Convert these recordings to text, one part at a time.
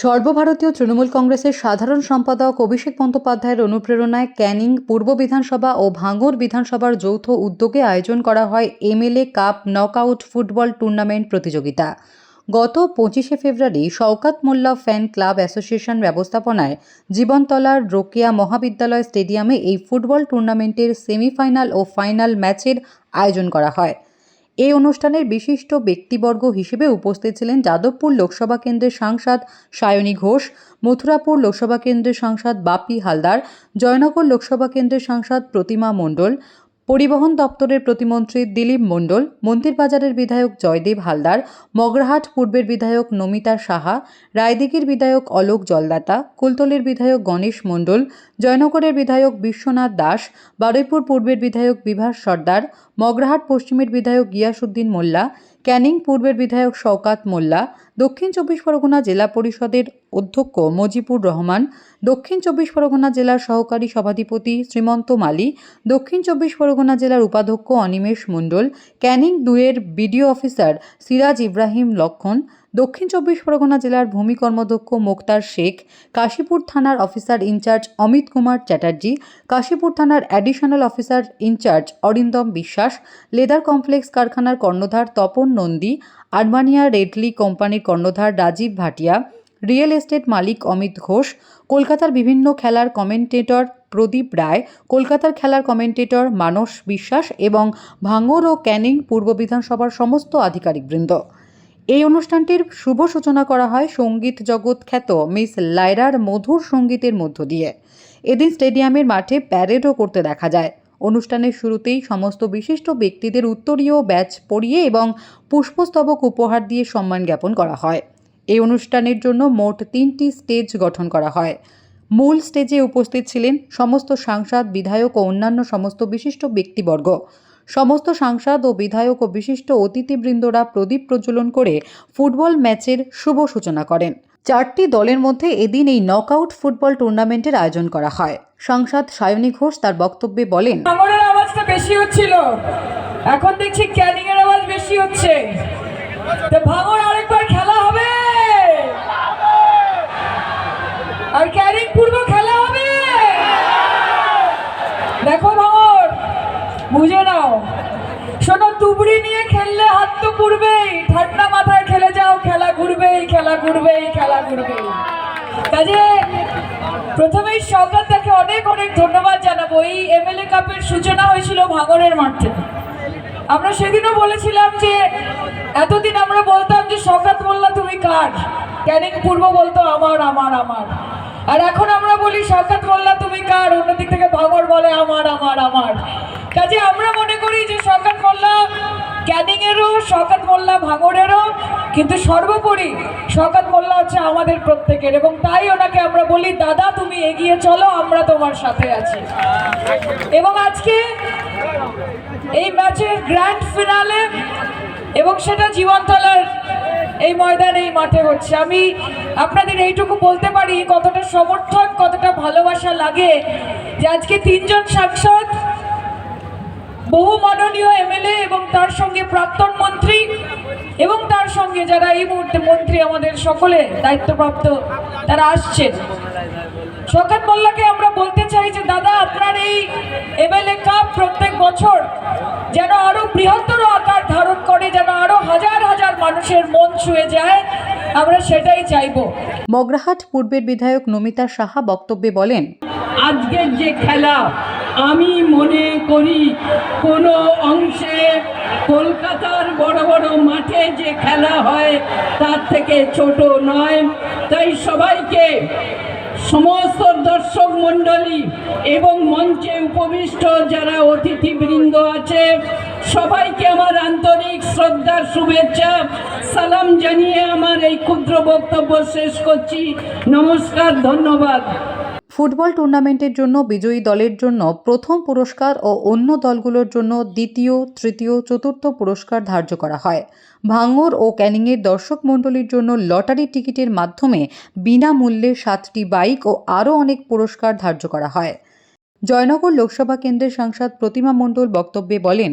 সর্বভারতীয় তৃণমূল কংগ্রেসের সাধারণ সম্পাদক অভিষেক বন্দ্যোপাধ্যায়ের অনুপ্রেরণায় ক্যানিং পূর্ব বিধানসভা ও ভাঙড় বিধানসভার যৌথ উদ্যোগে আয়োজন করা হয় MLA cup knockout football tournament প্রতিযোগিতা। গত পঁচিশে ফেব্রুয়ারি Shaukat Molla fan club association ব্যবস্থাপনায় জীবনতলার রোকেয়া মহাবিদ্যালয় স্টেডিয়ামে এই ফুটবল টুর্নামেন্টের সেমিফাইনাল ও ফাইনাল ম্যাচের আয়োজন করা হয়। এই অনুষ্ঠানের বিশিষ্ট ব্যক্তিবর্গ হিসেবে উপস্থিত ছিলেন যাদবপুর লোকসভা কেন্দ্রের সাংসদ সায়নী ঘোষ, মথুরাপুর লোকসভা কেন্দ্রের সাংসদ বাপি হালদার, জয়নগর লোকসভা কেন্দ্রের সাংসদ প্রতিমা মণ্ডল পরিবহন দপ্তরের প্রতিমন্ত্রী দিলীপ মণ্ডল, মন্দিরবাজারের বিধায়ক জয়দেব হালদার, মগরাহাট পূর্বের বিধায়ক নমিতা সাহা, রায়দিঘির বিধায়ক অলোক জলদাতা, কুলতলির বিধায়ক গণেশ মণ্ডল, জয়নগরের বিধায়ক বিশ্বনাথ দাস, বারুইপুর পূর্বের বিধায়ক বিভাস সর্দার, মগরাহাট পশ্চিমের বিধায়ক গিয়াসুদ্দিন মোল্লা ক্যানিং পূর্বের বিধায়ক শওকাত মোল্লা, দক্ষিণ চব্বিশ পরগনা জেলা পরিষদের অধ্যক্ষ মজিবুর রহমান, দক্ষিণ চব্বিশ পরগনা জেলার সহকারী সভাধিপতি শ্রীমন্ত মালি, দক্ষিণ চব্বিশ পরগনা জেলার উপাধ্যক্ষ অনিমেষ মণ্ডল, ক্যানিং দুয়ের বিডিও অফিসার সিরাজ ইব্রাহিম লক্ষণ দক্ষিণ চব্বিশ পরগনা জেলার ভূমি কর্মদক্ষ মোক্তার শেখ, কাশীপুর থানার officer in charge Amit Kumar Chatterjee, Kashipur থানার অ্যাডিশনাল অফিসার ইনচার্জ অরিন্দম বিশ্বাস, লেদার কমপ্লেক্স কারখানার কর্ণধার তপন নন্দী আরমানিয়া রেডলি কোম্পানির কর্ণধার রাজীব ভাটিয়া, রিয়েল এস্টেট মালিক অমিত ঘোষ, কলকাতার বিভিন্ন খেলার কমেন্টেটর প্রদীপ রায়, কলকাতার খেলার কমেন্টেটর মানস বিশ্বাস এবং ভাঙর ও ক্যানিং পূর্ব বিধানসভার সমস্ত আধিকারিকবৃন্দ। এই অনুষ্ঠানটির শুভ সূচনা করা হয় সংগীত জগৎ খ্যাত মিস লাইরার মধুর সঙ্গীতের মধ্য দিয়ে। এদিন স্টেডিয়ামের মাঠে প্যারেডও করতে দেখা যায়। অনুষ্ঠানের শুরুতেই সমস্ত বিশিষ্ট ব্যক্তিদের উত্তরীয় ব্যাচ পরিয়ে এবং পুষ্পস্তবক উপহার দিয়ে সম্মান জ্ঞাপন করা হয়। এই অনুষ্ঠানের জন্য মোট তিনটি স্টেজ গঠন করা হয়। মূল স্টেজে উপস্থিত ছিলেন সমস্ত সাংসদ, বিধায়ক ও অন্যান্য সমস্ত বিশিষ্ট ব্যক্তিবর্গ। সমস্ত সাংসদ ও বিধায়ক ও বিশিষ্ট অতিথিবৃন্দরা প্রদীপ প্রজ্বলন করে ফুটবল ম্যাচের শুভ সূচনা করেন। চারটি দলের মধ্যে এদিন এই নকআউট ফুটবল টুর্নামেন্টের আয়োজন করা হয়। সাংসদ সায়নী ঘোষ তার বক্তব্যে বলেন আওয়াজটা বেশি হচ্ছিল। এখন দেখছি ক্যানিং আওয়াজ বেশি হচ্ছে। তো ভাঙড় আরেকবার খেলা হবে। আর ক্যানিং পূর্ব খেলা হবে। দেখো ভাঙড় বুঝে নাও। নিয়ে খেললে হাত তো পুড়বেই। ঠান্ডা মাথায় খেলে যাও, খেলা ঘুরবেই খেলা ঘুরবেই খেলা ঘুরবেই। কাজে প্রথমেই সরকার তাকে অনেক অনেক ধন্যবাদ জানাব। এই এমএলএ কাপের সূচনা হয়েছিল ভাগরের মাঠ থেকে। আমরা সেদিনও বলেছিলাম যে, এতদিন আমরা বলতাম যে শওকাত মোল্লা, তুমি কার? ক্যানিং পূর্ব বলতো, আমার আমার আমার। আর এখন আমরা বলি শওকাত মোল্লা, তুমি কার? অন্যদিক থেকে ভাগর বলে, আমার আমার আমার। কাজে আমরা মনে করি যে মোল্লা ক্যানিংয়েরও, শওকাত মোল্লা ভাঙড়েরও, কিন্তু সর্বোপরি শওকাত মোল্লা হচ্ছে আমাদের প্রত্যেকের এবং তাই ওনাকে আমরা বলি, দাদা, তুমি এগিয়ে চলো, আমরা তোমার সাথে আছি। এবং আজকে এই ম্যাচের গ্র্যান্ড ফিনালে এবং সেটা জীবনতলার এই ময়দানে, এই মাঠে হচ্ছে। আমি আপনাদের এইটুকু বলতে পারি, কতটা সমর্থন কতটা ভালোবাসা লাগে যে আজকে তিনজন সাংসদ বহু মাননীয় এমএলএ এবং তার সঙ্গে প্রাক্তন মন্ত্রী এবং তার সঙ্গে যারা এই মুহূর্তে মন্ত্রী আমাদের সকলে দায়িত্বপ্রাপ্ত তারা আসছেন। শকাত মোল্লাকে আমরা বলতে চাই যে দাদা আপনার এই এমএলএ কাপ প্রত্যেক বছর যেন আরও বৃহত্তর আকার ধারণ করে যেন আরও হাজার হাজার মানুষের মন ছুঁয়ে যায় আমরা সেটাই চাইব। মগরাহাট পূর্বের বিধায়ক নমিতা সাহা বক্তব্যে বলেন আজকের যে খেলা আমি মনে করি কোনো অংশে কলকাতার বড় বড় মাঠে যে খেলা হয় তার থেকে ছোট নয়। তাই সবাইকে সমস্ত দর্শক মণ্ডলী এবং মঞ্চে উপবিষ্ট যারা অতিথিবৃন্দ আছে, সবাইকে আমার আন্তরিক শ্রদ্ধার শুভেচ্ছা, সালাম জানিয়ে আমার এই ক্ষুদ্র বক্তব্য শেষ করছি। নমস্কার, ধন্যবাদ। ফুটবল টুর্নামেন্টের জন্য বিজয়ী দলের জন্য প্রথম পুরস্কার ও অন্য দলগুলোর জন্য দ্বিতীয়, তৃতীয়, চতুর্থ পুরস্কার ধার্য করা হয়। ভাঙর ও ক্যানিংয়ের দর্শক মণ্ডলীর জন্য লটারি টিকিটের মাধ্যমে বিনামূল্যে সাতটি বাইক ও আরও অনেক পুরস্কার ধার্য করা হয়। জয়নগর লোকসভা কেন্দ্রের সাংসদ প্রতিমা মণ্ডল বক্তব্যে বলেন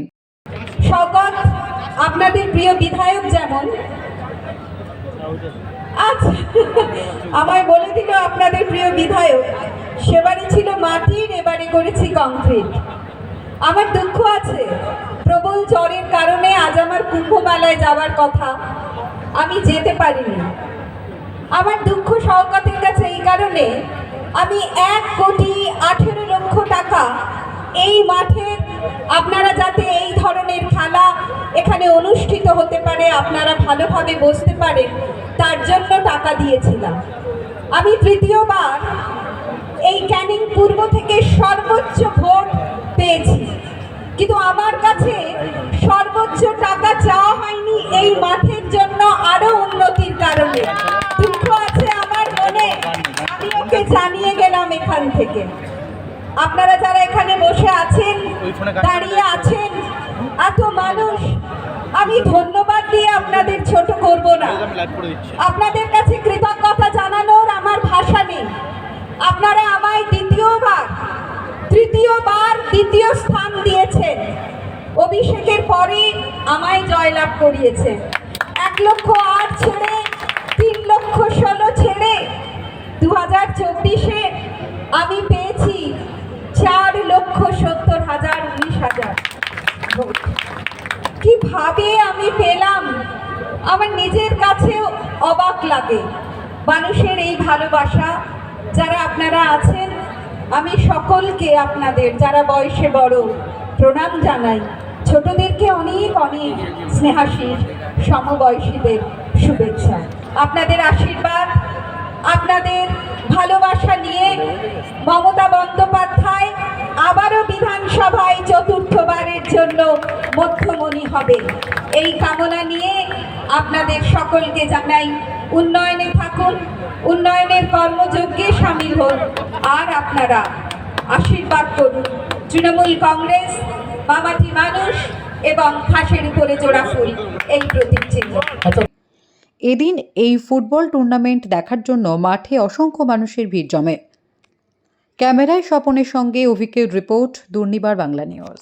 আপনাদের প্রিয় বিধায়ক যেমন আচ্ছা আমায় বলে দিল আপনাদের প্রিয় বিধায়ক সেবারে ছিল মাটির এবারে করেছি কংক্রিট আমার দুঃখ আছে, প্রবল জ্বরের কারণে আজ আমার কুম্ভ মেলায় যাওয়ার কথা আমি যেতে পারিনি। আমার দুঃখ শওকতের কাছে এই কারণে আমি এক কোটি আঠেরো লক্ষ টাকা এই মাঠের আপনারা যাতে এই ধরনের খেলা এখানে অনুষ্ঠিত হতে পারে, আপনারা ভালোভাবে বসতে পারেন, তার জন্য টাকা দিয়েছিলাম। আমি তৃতীয়বার এই ক্যানিং পূর্ব থেকে সর্বোচ্চ ভোট পেয়েছি। কিন্তু আমার কাছে সর্বোচ্চ টাকা চাওয়া হয়নি এই মাঠের জন্য আরও উন্নতির কারণে। দুঃখ আছে আমার মনে। আমি ওকে জানিয়ে গেলাম এখান থেকে। আপনারা যারা এখানে বসে আছেন দাঁড়িয়ে আছেন এত মানুষ আমি ধন্যবাদ দিয়ে আপনাদের ছোট করব না। আপনাদের কাছে কৃতজ্ঞতা জানানোর আমার ভাষা নেই। আপনারা আমায় দ্বিতীয়বার তৃতীয়বার দ্বিতীয় স্থান দিয়েছেন। অভিষেকের পরে আমায় জয়লাভ করিয়েছে এক লক্ষ আট ছেড়ে তিন লক্ষ ষোলো ছেড়ে দু হাজার চব্বিশে আমি পেয়েছি চার লক্ষ সত্তর হাজার উনিশ হাজার ভোট কীভাবে আমি পেলাম আমার নিজের কাছেও অবাক লাগে। মানুষের এই ভালোবাসা, যারা আপনারা আছেন, আমি সকলকে আপনাদের, যারা বয়সে বড়, প্রণাম জানাই। ছোটদেরকে অনেক অনেক স্নেহাশীষ সমবয়সীদের শুভেচ্ছা। আপনাদের আশীর্বাদ, আপনাদের ভালোবাসা নিয়ে মমতা বন্দ্যোপাধ্যায় আবারও বিধানসভায় চতুর্থবারের জন্য মধ্যমণি হবে। এই কামনা নিয়ে আপনাদের সকলকে জানাই, উন্নয়নে থাকুন, উন্নয়নের কর্মযজ্ঞে সামিল হন, আর আপনারা আশীর্বাদ করুন। তৃণমূল কংগ্রেস, মামাটি মানুষ এবং খাসের উপরে জোড়া ফুল, এই প্রতীক চিহ্ন। এদিন এই ফুটবল টুর্নামেন্ট দেখার জন্য মাঠে অসংখ্য মানুষের ভিড় জমে। ক্যামেরায় স্বপনের সঙ্গে অভিকের রিপোর্ট, দুর্নিবার বাংলা নিউজ।